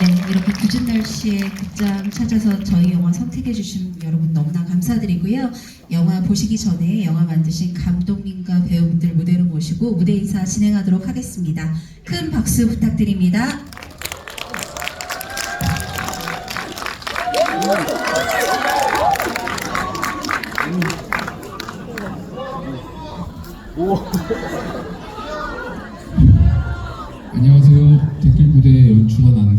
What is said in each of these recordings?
네, 이렇게 굳은 날씨에 극장 찾아서 저희 영화 선택해주신 여러분 너무나 감사드리고요. 영화 보시기 전에 영화 만드신 감독님과 배우분들 무대로 모시고 무대 인사 진행하도록 하겠습니다. 큰 박수 부탁드립니다. 안녕하세요. 댓글 무대 연출한 안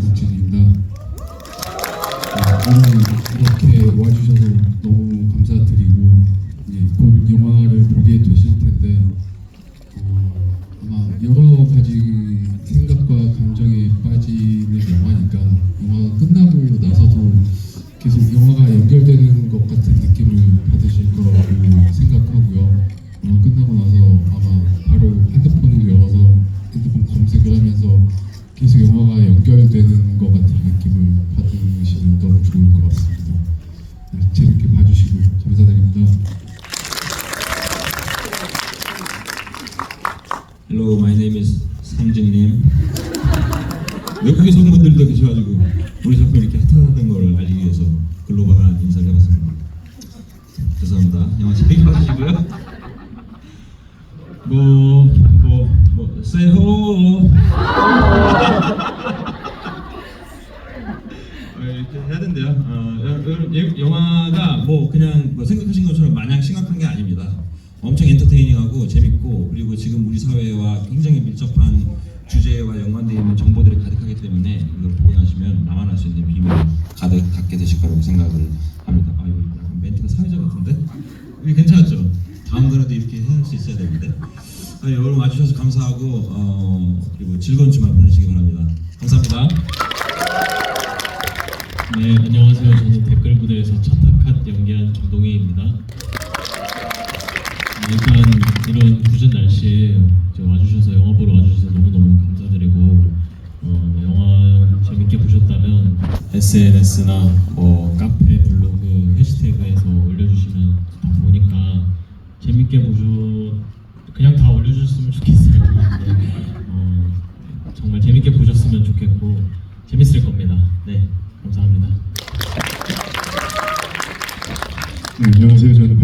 say ho. 어, 이렇게 해야 된대요. 어, 여- 여- 영화가 뭐 그냥 뭐 생각하신 것처럼 마냥 심각한 게 아닙니다. 엄청 엔터테이닝하고 재밌고 그리고 지금 우리 사회와 굉장히 밀접한 주제와 연관되어 있는 정보들이 가득하기 때문에 이걸 보고 나시면 나만 알 수 있는 비밀을 가득 갖게 되실 거라고 생각을 합니다. 아 이거 멘트가 사회자 같은데? 이게 괜찮았죠? 다음 거라도 이렇게 할 수 있어야 되는데. 아, 여러분 와주셔서 감사하고 어, 그리고 즐거운 주말 보내시기 바랍니다. 감사합니다. 네, 안녕하세요. 저는 댓글 무대에서 첫핫 연기한 정동희입니다. 네, 일단 이런 굳은 날씨에 와주셔서 영화 보러 와주셔서 너무너무 감사드리고 어, 영화 재밌게 보셨다면 SNS나 뭐 카페, 블로그, 해시태그에서 올려주시면 다 보니까 재밌게 보셔 정말 재밌게 보셨으면 좋겠고 재밌을 겁니다. 네, 감사합니다. 네, 안녕하세요. 저는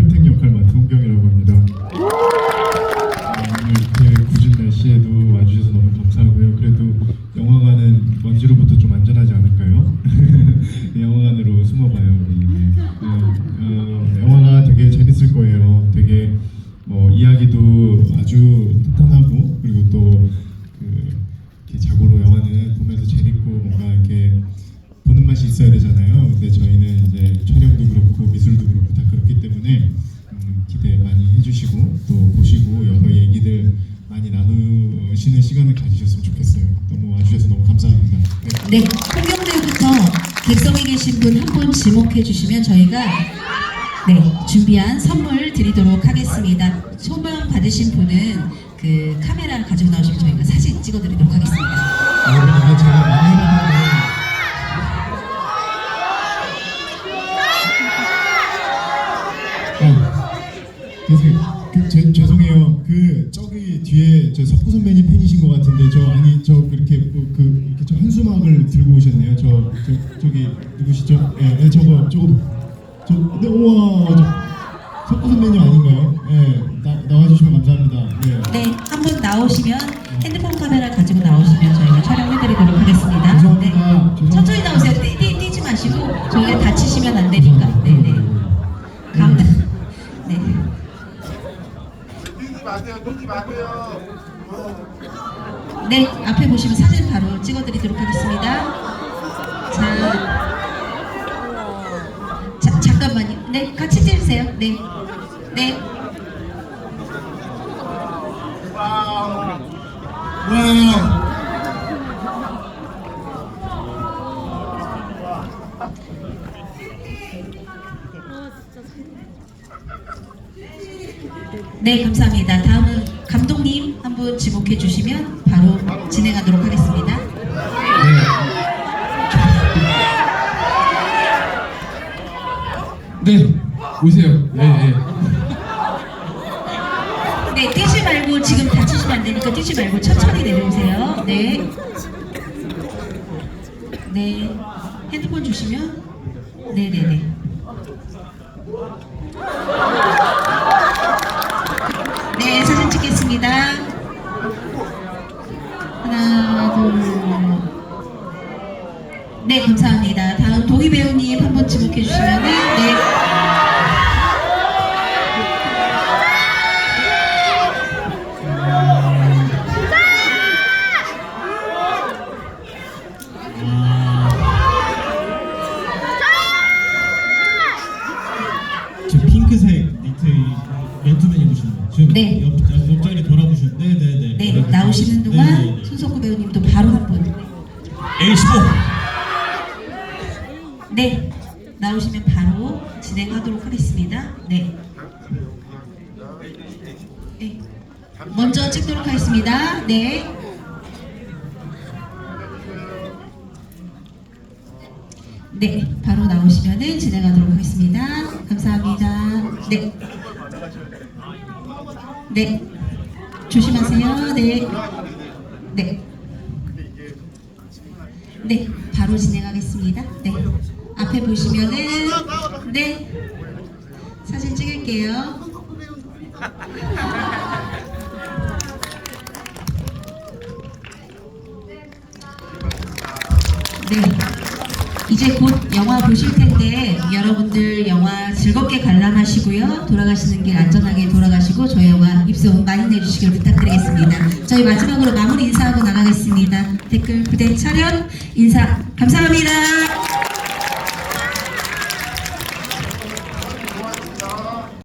시간을 가지셨으면 좋겠어요. 너무 와주셔서 너무 감사합니다. 네. 네, 홍경대부터 객석에 계신 분 한 분 지목해 주시면 저희가 네 준비한 선물 드리도록 하겠습니다. 소명 받으신 분은 그 카메라 가지고 나오시면 저희가 사진 찍어드리도록 하겠습니다. 여러분 이게 제가 많이 해봤는데 어, 죄송, 그, 제. 그 저기 뒤에 저 석구 선배님 팬이신 것 같은데 저 아니 저 그렇게 뭐, 그 이렇게 저 한수막을 들고 오셨네요. 저, 저 저기 누구시죠? 예, 예 저거 저거 저 네, 우와 저 석구 선배님 아닌가요? 예, 나 나와주시면 감사합니다. 네, 앞에 보시면 사진 바로 찍어드리도록 하겠습니다. 자, 자 잠깐만요. 네, 같이 찍으세요. 네, 네. 와. 네, 감사합니다. 다음은 진행하도록 하겠습니다. 네, 오세요. 예, 예. 네, 뛰지 말고 지금 다치시면 안 되니까 뛰지 말고 천천히 내려오세요. 네. 네. 핸드폰 주시면 네네네. 네, 한번 지목해 주시면 네. 저 핑크색 니트 맨투맨 입으신 분 지금 네. 옆, 옆자리 돌아보시면 네네네 네, 나오시는 동안. 손석구 배우님도 바로 한 분. A15 네, 나오시면 바로 진행하도록 하겠습니다. 네. 네. 먼저 찍도록 하겠습니다. 네. 네, 바로 나오시면은 진행하도록 하겠습니다. 감사합니다. 네. 네. 조심하세요. 네. 네. 네, 바로 진행하겠습니다. 네. 앞에 보시면은 네. 사진 찍을게요. 네. 이제 곧 영화 보실 텐데 여러분들 영화 즐겁게 관람하시고요. 돌아가시는 길 안전하게 돌아가시고 저희 영화 입소문 많이 내주시길 부탁드리겠습니다. 저희 마지막으로 마무리 인사하고 나가겠습니다. 댓글 부대 차렷 인사 감사합니다.